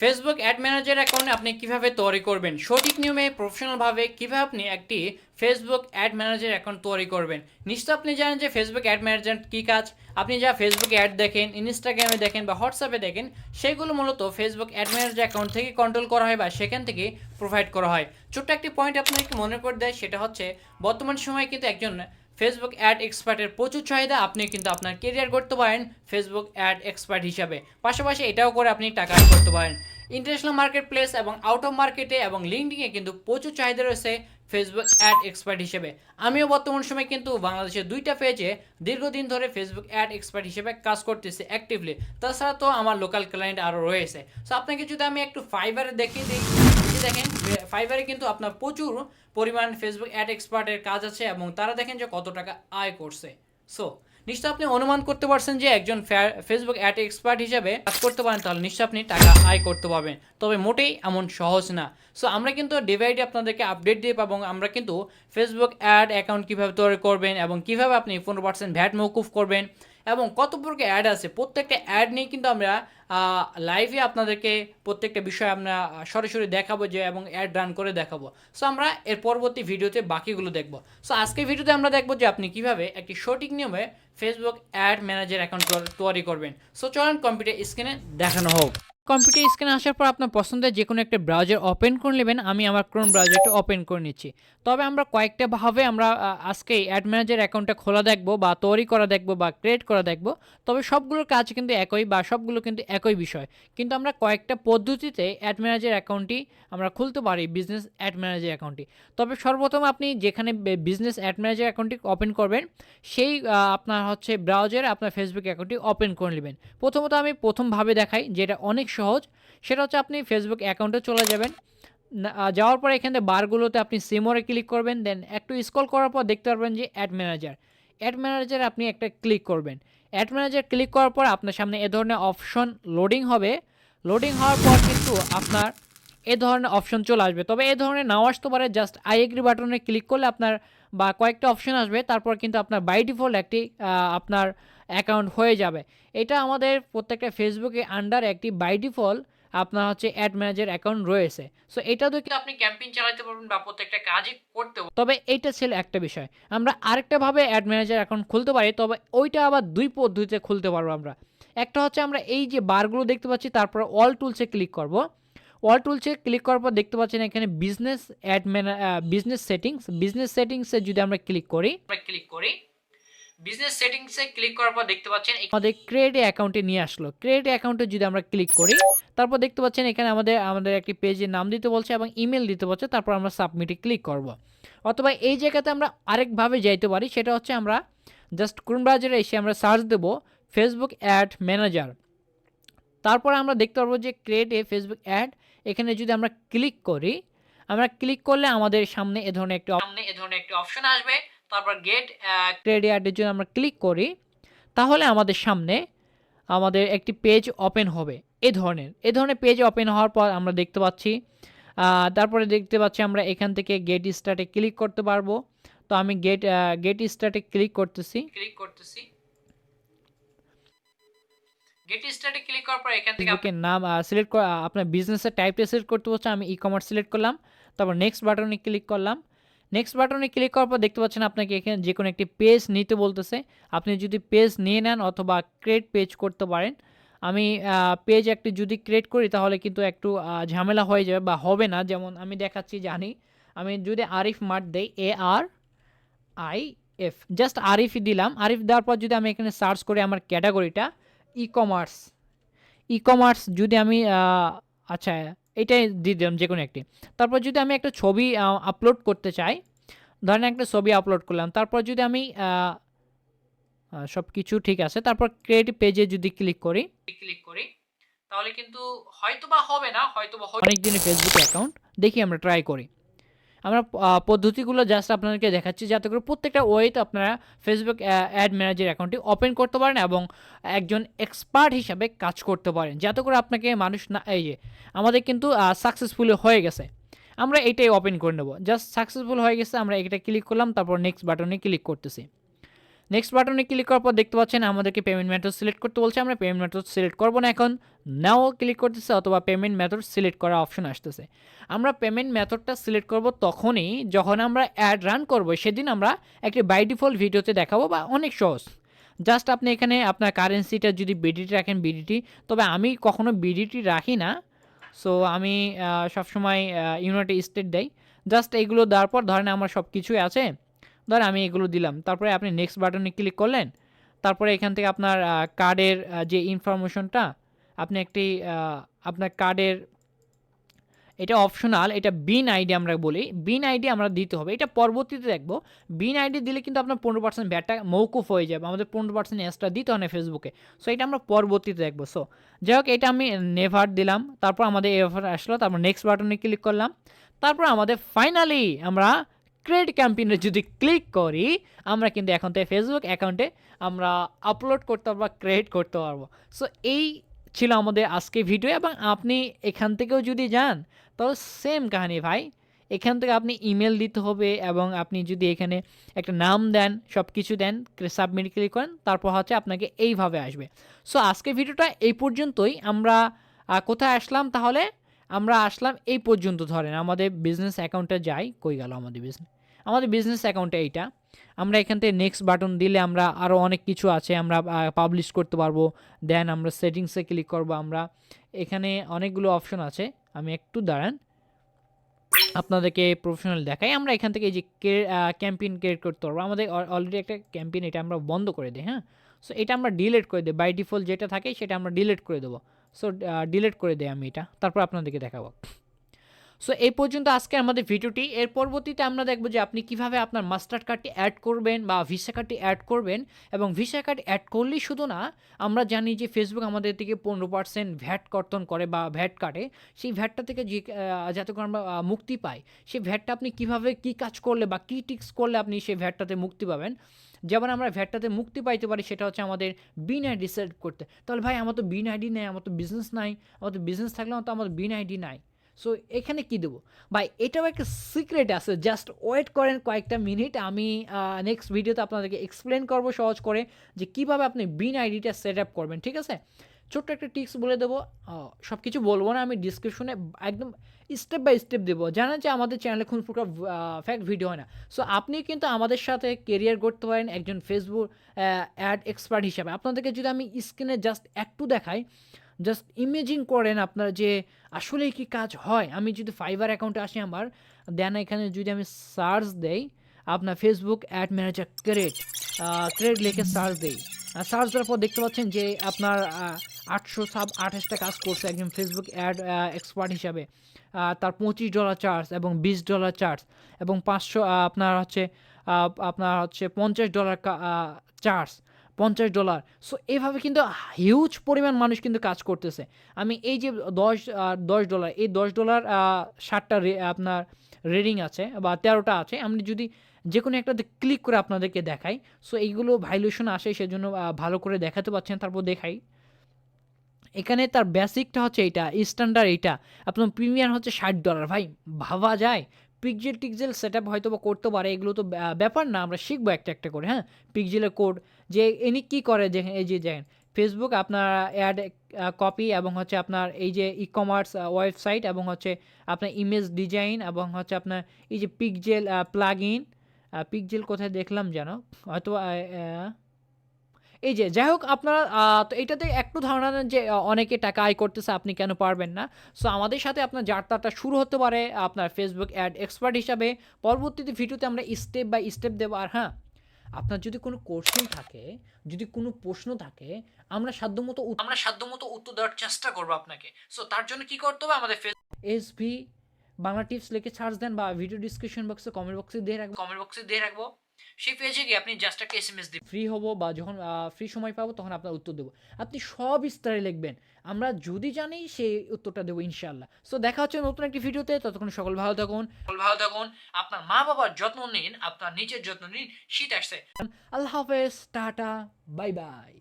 Facebook ad manager account আপনি কীভাবে তৈরি করবেন? সঠিক নিয়মে প্রফেশনালভাবে কীভাবে আপনি একটি ফেসবুক অ্যাড ম্যানেজার অ্যাকাউন্ট তৈরি করবেন? নিশ্চয় আপনি জানেন যে ফেসবুক অ্যাড ম্যানেজার কী কাজ? আপনি যা ফেসবুকে অ্যাড দেখেন ইনস্টাগ্রামে দেখেন বা হোয়াটসঅ্যাপে দেখেন, সেগুলো মূলত ফেসবুক অ্যাড ম্যানেজার অ্যাকাউন্ট থেকে কন্ট্রোল করা হয় বা সেখান থেকে প্রোভাইড করা হয়। ছোট্ট একটি পয়েন্ট আপনাকে মনে করে দেয়, সেটা হচ্ছে বর্তমান সময়ে কিন্তু একজন ফেসবুক অ্যাড এক্সপার্টের প্রচুর চাহিদা, আপনি কিন্তু আপনার কেরিয়ার করতে পারেন ফেসবুক অ্যাড এক্সপার্ট হিসাবে। পাশাপাশি এটাও করে আপনি টাকা করতে পারেন। ইন্টারন্যাশনাল মার্কেট প্লেস এবং আউট অফ মার্কেটে এবং লিঙ্কডিংয়ে কিন্তু প্রচুর চাহিদা রয়েছে ফেসবুক অ্যাড এক্সপার্ট হিসেবে। আমিও বর্তমান সময় কিন্তু বাংলাদেশের দুইটা পেজে দীর্ঘদিন ধরে ফেসবুক অ্যাড এক্সপার্ট হিসেবে কাজ করতেছি অ্যাক্টিভলি তাছাড়া তো আমার লোকাল ক্লায়েন্ট আরও রয়েছে। সো আপনাকে যদি আমি একটু ফাইবারে দেখিয়ে দিই। দেখেন ফাইবারে কিন্তু আপনার প্রচুর পরিমাণ ফেসবুক অ্যাড এক্সপার্টের কাজ আছে এবং তারা দেখেন যে কত টাকা আয় করছে। সো নিশ্চয় আপনি অনুমান করতে পারছেন যে একজন ফেসবুক অ্যাড এক্সপার্ট হিসাবে কাজ করতে পারেন, তাহলে নিশ্চয় আপনি টাকা আয় করতে পারবেন। তবে মোটেই এমন সহজ না। সো আমরা কিন্তু ডিভাইডে আপনাদেরকে আপডেট দিয়ে পাবো আমরা কিন্তু ফেসবুক অ্যাড অ্যাকাউন্ট কীভাবে তৈরি করবেন এবং কীভাবে আপনি পনেরো পার্সেন্ট ভ্যাট মৌকুফ করবেন এবং কত প্রকার অ্যাড আছে। প্রত্যেকটা অ্যাড নিয়ে কিন্তু আমরা লাইভে আপনাদেরকে প্রত্যেকটা বিষয় আমরা সরাসরি দেখাবো যে এবং অ্যাড রান করে দেখাবো। সো আমরা এর পরবর্তী ভিডিওতে বাকিগুলো দেখব। সো আজকের ভিডিওতে আমরা দেখব যে আপনি কীভাবে একটি সঠিক নিয়মে ফেসবুক অ্যাড ম্যানেজার অ্যাকাউন্ট তৈরি করবেন। সো চলেন কম্পিউটার স্ক্রিনে দেখানো হোক। কম্পিউটার স্ক্রিনে আসার পর আপনার পছন্দের যে কোনো একটা ব্রাউজার ওপেন করে নেবেন। আমি আমার ক্রোম ব্রাউজারটা ওপেন করে নিচ্ছি। তবে আমরা কয়েকটা ভাবে আমরা আজকে অ্যাড ম্যানেজার অ্যাকাউন্টটা খোলা দেখব বা তৈরি করা দেখব বা ক্রিয়েট করা দেখব। তবে সবগুলোর কাজ কিন্তু একই বা সবগুলো কিন্তু একই বিষয়। কিন্তু আমরা কয়েকটা পদ্ধতিতে অ্যাড ম্যানেজার অ্যাকাউন্টটি আমরা খুলতে পারি, বিজনেস অ্যাড ম্যানেজার অ্যাকাউন্টটি। তবে সর্বপ্রথম আপনি যেখানে বিজনেস অ্যাড ম্যানেজার অ্যাকাউন্টটি ওপেন করবেন, সেই আপনার হচ্ছে ব্রাউজারে আপনার ফেসবুক অ্যাকাউন্টটি ওপেন করে নেবেন। প্রথমত আমি প্রথমভাবে দেখাই, যেটা অনেক সহজ। সেটা হচ্ছে আপনি ফেসবুক অ্যাকাউন্টে চলে যাবেন। যাওয়ার পর এখানে বারগুলোতে আপনি সিমোরে ক্লিক করবেন। দেন একটু স্ক্রল করার পর দেখতে পারবেন যে অ্যাড ম্যানেজার অ্যাড ম্যানেজার আপনি একটা ক্লিক করবেন। অ্যাড ম্যানেজার ক্লিক করার পর আপনার সামনে এ ধরনের অপশন লোডিং হবে। লোডিং হওয়ার পর কিন্তু আপনার এ ধরনের অপশন চলে আসবে। তবে এ ধরনের নাও আসতে পারে। জাস্ট আই এগ্রি বাটনে ক্লিক করলে আপনার বা কয়েকটা অপশন আসবে, তারপর কিন্তু আপনার বাই ডিফল্ট একটি আপনার অ্যাকাউন্ট হয়ে যাবে। এটা আমাদের প্রত্যেকটা ফেসবুকে আন্ডার একটি বাই ডিফল্ট আপনার হচ্ছে অ্যাড ম্যানেজার অ্যাকাউন্ট রয়েছে। সো এটা কিন্তু আপনি ক্যাম্পেইন চালাতে পারবেন বা প্রত্যেকটা কাজই করতে তবে এইটা ছিল একটা বিষয়। আমরা আরেকটা ভাবে অ্যাড ম্যানেজার অ্যাকাউন্ট খুলতে পারি, তবে ওইটা আবার দুই পদ্ধতিতে খুলতে পারব আমরা। একটা হচ্ছে আমরা এই যে বারগুলো দেখতে পাচ্ছি, তারপর অল টুলসে ক্লিক করব। অল টুলসে ক্লিক করার পর দেখতে পাচ্ছেন এখানে business ad business settings business সেটিংসে যদি আমরা ক্লিক করি ক্লিক করি বিজনেস সেটিংসে ক্লিক করার পর দেখতে পাচ্ছেন আমাদের ক্রিয়েট অ্যাকাউন্টে নিয়ে আসলো। ক্রিয়েট অ্যাকাউন্টে যদি আমরা ক্লিক করি তারপর দেখতে পাচ্ছেন এখানে আমাদের আমাদের একটি পেজের নাম দিতে বলছে এবং ইমেল দিতে বলছে তারপর আমরা সাবমিটে ক্লিক করব। অথবা এই জায়গাতে আমরা আরেকভাবে যাইতে পারি সেটা হচ্ছে আমরা জাস্ট ক্রোম ব্রাউজারে এসে আমরা সার্চ দেব ফেসবুক অ্যাড ম্যানেজার তারপর আমরা দেখতে পারব যে ক্রিয়েট এ ফেসবুক অ্যাড এখানে যদি আমরা ক্লিক করি আমরা ক্লিক করলে আমাদের সামনে এ ধরনের একটি সামনে এ ধরনের একটি অপশন আসবে। তারপর গেট অ্যাডের যদি আমরা ক্লিক করি তাহলে আমাদের সামনে আমাদের একটি পেজ ওপেন হবে। এ ধরনের এ ধরনের পেজ ওপেন হওয়ার পর আমরা দেখতে পাচ্ছি তারপরে দেখতে পাচ্ছি আমরা এখান থেকে গেট স্টার্টে ক্লিক করতে পারব। তো আমি গেট গেট স্টার্টে ক্লিক করতেছি। ক্লিক করতেছি। গেট স্টার্টে ক্লিক করার পর এখান থেকে আপনার নাম সিলেক্ট করা, আপনার বিজনেসের টাইপটা সিলেক্ট করতে হচ্ছে আমি ই কমার্স সিলেক্ট করলাম। তারপর নেক্সট বাটনে ক্লিক করলাম। নেক্সট বাটনে ক্লিক করার পর দেখতে পাচ্ছেন আপনাকে এখানে যে কোনো একটি পেজ নিতে বলতেছে। আপনি যদি পেজ নিয়ে নেন অথবা ক্রিয়েট পেজ করতে পারেন। আমি পেজ একটি যদি ক্রিয়েট করি তাহলে কিন্তু একটু ঝামেলা হয়ে যাবে বা হবে না। যেমন আমি দেখাচ্ছি, জানি। আমি যদি আরিফ মার্ট দেই A R I F just Arif দিলাম। আরিফ দেওয়ার পর যদি আমি এখানে সার্চ করি আমার ক্যাটাগরিটা ই কমার্স ই কমার্স যদি আমি আচ্ছা এটাই দিয়ে দিলাম যে কোনো একটি। তারপর যদি আমি একটা ছবি আপলোড করতে চাই ধরেন একটা ছবি আপলোড করলাম তারপর যদি আমি সব কিছু ঠিক আছে তারপর ক্রিয়েটিভ পেজে যদি ক্লিক করি। ক্লিক করি তাহলে কিন্তু হয়তো বা হবে না হয়তো বা অনেক দিনের ফেসবুক অ্যাকাউন্ট দেখি আমরা ট্রাই করি। আমরা পদ্ধতিগুলো জাস্ট আপনাদেরকে দেখাচ্ছি যাতে করে প্রত্যেকটা ওয়েতে আপনারা ফেসবুক অ্যাড ম্যানেজার অ্যাকাউন্টটি ওপেন করতে পারেন এবং একজন এক্সপার্ট হিসাবে কাজ করতে পারেন। যাতে করে আপনাকে মানুষ না, এই যে, আমাদের কিন্তু সাকসেসফুলি হয়ে গেছে। আমরা এটাই ওপেন করে নেব। জাস্ট সাকসেসফুল হয়ে গেছে, আমরা এটা ক্লিক করলাম, তারপর নেক্সট বাটনে ক্লিক করতেছি। নেক্সট বাটনে ক্লিক করার পর দেখতে পাচ্ছেন আমাদেরকে পেমেন্ট মেথড সিলেক্ট করতে বলছে। আমরা পেমেন্ট মেথড সিলেক্ট করব না এখন। নাও ক্লিক করতেছে অথবা পেমেন্ট মেথড সিলেক্ট করার অপশন আসতেছে। আমরা পেমেন্ট মেথডটা সিলেক্ট করব তখনই যখন আমরা অ্যাড রান করব, সেদিন আমরা একটি বাই ডিফল্ট ভিডিওতে দেখাবো বা অনেক সহজ। জাস্ট আপনি এখানে আপনার কারেন্সিটা যদি বিডিটি রাখেন বিডিটি তবে আমি কখনো বিডিটি রাখি না। সো আমি সবসময় ইউনাইটেড স্টেট দেই। জাস্ট এগুলো দেওয়ার পর ধরেন আমার সব কিছুই আছে। ধরেন আমি এগুলো দিলাম। তারপরে আপনি নেক্সট বাটনে ক্লিক করলেন। তারপরে এখান থেকে আপনার কার্ডের যে ইনফরমেশনটা আপনি একটি আপনার কার্ডের এটা অপশনাল এটা বিন আইডি আমরা বলি। বিন আইডি আমরা দিতে হবে। এটা পরবর্তীতে দেখব। বিন আইডি দিলে কিন্তু আপনার পনেরো পার্সেন্ট ভ্যাটটা মৌকুফ হয়ে যাবে। আমাদের পনেরো পার্সেন্ট এক্সট্রা দিতে হয় না ফেসবুকে সো এটা আমরা পরবর্তীতে দেখব। সো যাই হোক, এটা আমি নেভার দিলাম। তারপর আমাদের এভার আসলো। তারপর নেক্সট বাটনে ক্লিক করলাম। তারপর আমাদের ফাইনালি আমরা ক্রেডিট ক্যাম্পেইনে যদি ক্লিক করি, আমরা কিন্তু এখন থেকে ফেসবুক অ্যাকাউন্টে আমরা আপলোড করতে পারব বা ক্রেডিট করতে পারব। সো এই ছিল আমাদের আজকে ভিডিও এবং আপনি এখান থেকেও যদি যান, তাহলে সেম কাহিনী ভাই। এখান থেকে আপনি ইমেল দিতে হবে এবং আপনি যদি এখানে একটা নাম দেন সব কিছু দেন সাবমিট ক্লিক করেন, তারপর হচ্ছে আপনাকে এইভাবে আসবে। সো আজকে ভিডিওটা এই পর্যন্তই। আমরা কোথায় আসলাম তাহলে? আমরা আসলাম এই পর্যন্ত ধরেন, আমাদের বিজনেস অ্যাকাউন্টে যাই, কই গেল আমাদের বিজনেস আমাদের বিজনেস অ্যাকাউন্টে এইটা। আমরা এখান থেকে নেক্সট বাটন দিলে আমরা আরও অনেক কিছু আছে, আমরা পাবলিশ করতে পারব। দেন আমরা সেটিংসে ক্লিক করব আমরা। এখানে অনেকগুলো অপশন আছে। আমি একটু দাঁড়ান। আপনাদেরকে প্রফেশনাল দেখাই। আমরা এখান থেকে এই যে ক্যাম্পেইন ক্রিয়েট করতে পারব। আমাদের অলরেডি একটা ক্যাম্পেইন এটা আমরা বন্ধ করে দিই হ্যাঁ? সো এটা আমরা ডিলিট করে দিই। বাই ডিফল্ট যেটা থাকে সেটা আমরা ডিলিট করে দেবো। সো ডিলিট করে দিই আমি এটা। তারপর আপনাদেরকে দেখাবো। সো এই পর্যন্ত আজকে আমাদের ভিডিওটি। এর পরবর্তীতে আমরা দেখব যে আপনি কীভাবে আপনার মাস্টার কার্ডটি অ্যাড করবেন বা ভিসা কার্ডটি অ্যাড করবেন এবং ভিসা কার্ড অ্যাড করলেই শুধু না, আমরা জানি যে ফেসবুক আমাদের থেকে পনেরো পার্সেন্ট ভ্যাট কর্তন করে বা ভ্যাট কাটে। সেই ভ্যাটটা থেকে যে যাতে করে আমরা মুক্তি পাই, সেই ভ্যাটটা আপনি কীভাবে কি কাজ করলে বা কী টিক্স করলে আপনি সেই ভ্যাটটাতে মুক্তি পাবেন যেমন আমরা ভ্যাটটাতে মুক্তি পাইতে পারি, সেটা হচ্ছে আমাদের বিন আইডি সেট করতে। তাহলে ভাই, আমার তো বিন আইডি নেই, আমার তো বিজনেস নাই, আমার তো বিজনেস থাকলে তো আমার বিন আইডি নাই। সো এখানে কি দেবো? ভাই, এটাও একটা সিক্রেট আছে জাস্ট ওয়েট করেন কয়েকটা মিনিট আমি নেক্সট ভিডিওতে আপনাদেরকে এক্সপ্লেন করব সহজ করে যে কীভাবে আপনি বিন আইডিটা সেট আপ করবেন, ঠিক আছে? ছোট্ট একটা টিপস বলে দেবো। সব কিছু বলব না, আমি ডিসক্রিপশনে একদম স্টেপ বাই স্টেপ দেবো। জানেন যে আমাদের চ্যানেলে খুন ফুটকা ফ্যাক্ট ভিডিও হয় না। সো আপনি কিন্তু আমাদের সাথে কেরিয়ার করতে পারেন একজন ফেসবুক অ্যাড এক্সপার্ট হিসাবে। আপনাদেরকে যদি আমি স্ক্রিনে জাস্ট একটু দেখাই জাস্ট ইমেজিং করেন আপনার যে আসলেই কি কাজ হয়। আমি যদি ফাইবার অ্যাকাউন্টে আসি আমার দেন এখানে যদি আমি সার্চ দেই, আপনার ফেসবুক অ্যাড ম্যানেজার ক্রেড ক্রেড লিখে সার্চ দেই। সার্চ দেওয়ার পর দেখতে পাচ্ছেন যে আপনার আটশো সাব আঠাশটা কাজ করছে একজন ফেসবুক অ্যাড এক্সপার্ট হিসাবে তার পঁচিশ ডলার চার্জ এবং বিশ ডলার চার্জ এবং পাঁচশো আপনার হচ্ছে আপনার হচ্ছে পঞ্চাশ ডলার চার্জ পঞ্চাশ ডলার সো এইভাবে কিন্তু হিউজ পরিমাণ মানুষ কিন্তু কাজ করতেছে। আমি এই যে দশ দশ ডলার এই দশ ডলার ষাটটা আপনার রেডিং আছে বা তেরোটা আছে, আমি যদি যে কোনো একটাতে ক্লিক করে আপনাদেরকে দেখাই সো এইগুলো ভাইলেশন আসে, সেজন্য ভালো করে দেখাতে পাচ্ছেন তারপর দেখাই। এখানে তার বেসিকটা হচ্ছে এইটা স্ট্যান্ডার্ড এইটা। আপনার প্রিমিয়াম হচ্ছে ষাট ডলার ভাই, ভাবা যায়। পিকজেল টিকজেল সেট আপ হয়তো বা করতে পারে, এগুলো তো ব্যাপার না, আমরা শিখব একটা একটা করে হ্যাঁ? পিকজেলের কোড যে এনি কী করে, যে, এই যে দেখেন ফেসবুক আপনার অ্যাড কপি এবং হচ্ছে আপনার এই যে ই কমার্স ওয়েবসাইট এবং হচ্ছে আপনার ইমেজ ডিজাইন এবং হচ্ছে আপনার এই যে পিকজেল প্লাগ ইন পিকজেল কোথায় দেখলাম যেন? হয়তো এই যে যাই হোক আপনারা তো এটাতে একটু ধারণা নেন যে অনেকে টাকা আয় করতেছে আপনি কেন পারবেন না। সো আমাদের সাথে আপনার যাত্রাটা শুরু হতে পারে আপনার ফেসবুক অ্যাড এক্সপার্ট হিসাবে। পরবর্তীতে ভিডিওতে আমরা স্টেপ বাই স্টেপ দেবো। আর হ্যাঁ আপনার যদি কোনো কোশ্চেন থাকে যদি কোনো প্রশ্ন থাকে আমরা সাধ্যমতো আমরা সাধ্যমতো উত্তর দেওয়ার চেষ্টা করব আপনাকে। সো তার জন্য কি করতে হবে? আমাদের এস ভি বাংলা টিপস লিখে সার্চ দেন বা ভিডিও ডিসক্রিপশন বক্সে কমেন্ট বক্সে দিয়ে রাখব। কমেন্ট বক্সে দিয়ে রাখব। সেই পেজে গিয়ে আপনি জাস্ট একটা এস এম এস দিন ফ্রি হব বা যখন ফ্রি সময় পাবো তখন আপনার উত্তর দেবো। আপনি সব বিস্তারে লিখবেন। আমরা যদি জানি সেই উত্তরটা দেবো ইনশাল্লাহ সো দেখা হচ্ছে নতুন একটি ভিডিওতে। ততক্ষণ সকল ভালো থাকুন। সকল ভালো থাকুন। আপনার মা বাবার যত্ন নিন আপনার নিজের যত্ন নিন। শীত আসছে। আল্লাহ হাফেজ। টাটা। Bye bye.